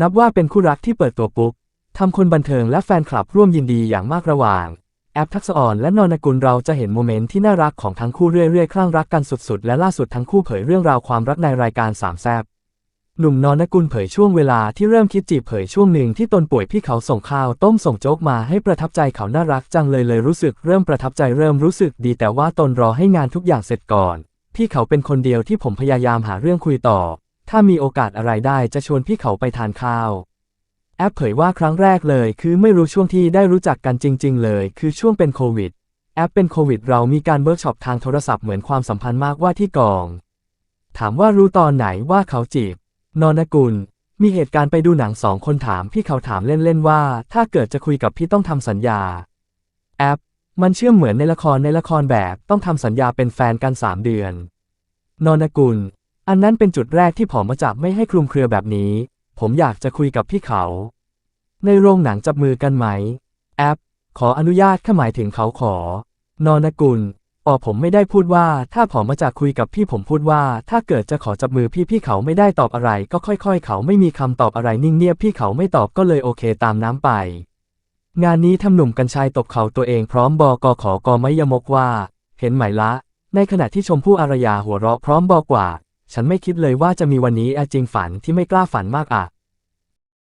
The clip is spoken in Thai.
นับว่าเป็นคู่รักที่เปิดตัวปุ๊บทำคนบันเทิงและแฟนคลับร่วมยินดีอย่างมากระหว่าง แอปทักษอ่อนและนนกุลเราจะเห็นโมเมนต์ที่น่ารักของทั้งคู่เรื่อยๆคลั่งรักกันสุดๆ และล่าสุดทั้งคู่เผยเรื่องราวความรักในรายการสามแซบหนุ่มนนกุลเผยช่วงเวลาที่เริ่มคิดจีบเผยช่วงหนึ่งที่ตนป่วยพี่เขาส่งข้าวต้มส่งโจ๊กมาให้ประทับใจเขาน่ารักจังเลยเลยรู้สึกเริ่มประทับใจเริ่มรู้สึกดีแต่ว่าตนรอให้งานทุกอย่างเสร็จก่อน พี่เขาเป็นคนเดียวที่ผมพยายามหาเรื่องคุยต่อ ถ้ามีโอกาสอะไรได้จะชวนพี่เขาไปทานข้าว แอปเผยว่าครั้งแรกเลย คือไม่รู้ช่วงที่ได้รู้จักกันจริง ๆ เลย คือช่วงเป็นโควิด แอปเป็นโควิด เรามีการเวิร์กช็อปทางโทรศัพท์เหมือนความสัมพันธ์มากว่าที่กอง ถามว่ารู้ตอนไหนว่าเขาจีบนนกุล มีเหตุการณ์ไปดูหนังสองคนถามพี่เขาถามเล่นๆว่า ถ้าเกิดจะคุยกับพี่ต้องทำสัญญา แอป มันเชื่อมเหมือนในละครในละครแบบต้องทำสัญญาเป็นแฟนกัน 3 เดือนนนกุล อันนั้นเป็นจุดแรกที่ผมมาจับไม่ให้คลุมเครือแบบนี้ ผมอยากจะคุยกับพี่เขา ในโรงหนังจับมือกันไหม แอป ขออนุญาตข้าหมายถึงเขาขอนนกุลปอผมไม่ได้พูดว่าถ้าผมมาจากคุยกับพี่ผมพูดว่า ถ้าเกิดจะขอจับมือพี่พี่เขาไม่ได้ตอบอะไร ก็ค่อย ๆ เขาไม่มีคำตอบอะไรนิ่งเงียบพี่เขาไม่ตอบก็เลยโอเคตามน้ำไป งานนี้ทำหนุ่มกัญชัยตบเขาตัวเองพร้อมบอกอขอกอไม่ยมกว่า เห็นไหมละ ในขณะที่ชมพู่อารยาหัวเราะพร้อมบอกว่า ฉันไม่คิดเลยว่าจะมีวันนี้อาจริงฝันที่ไม่กล้าฝันมากอะ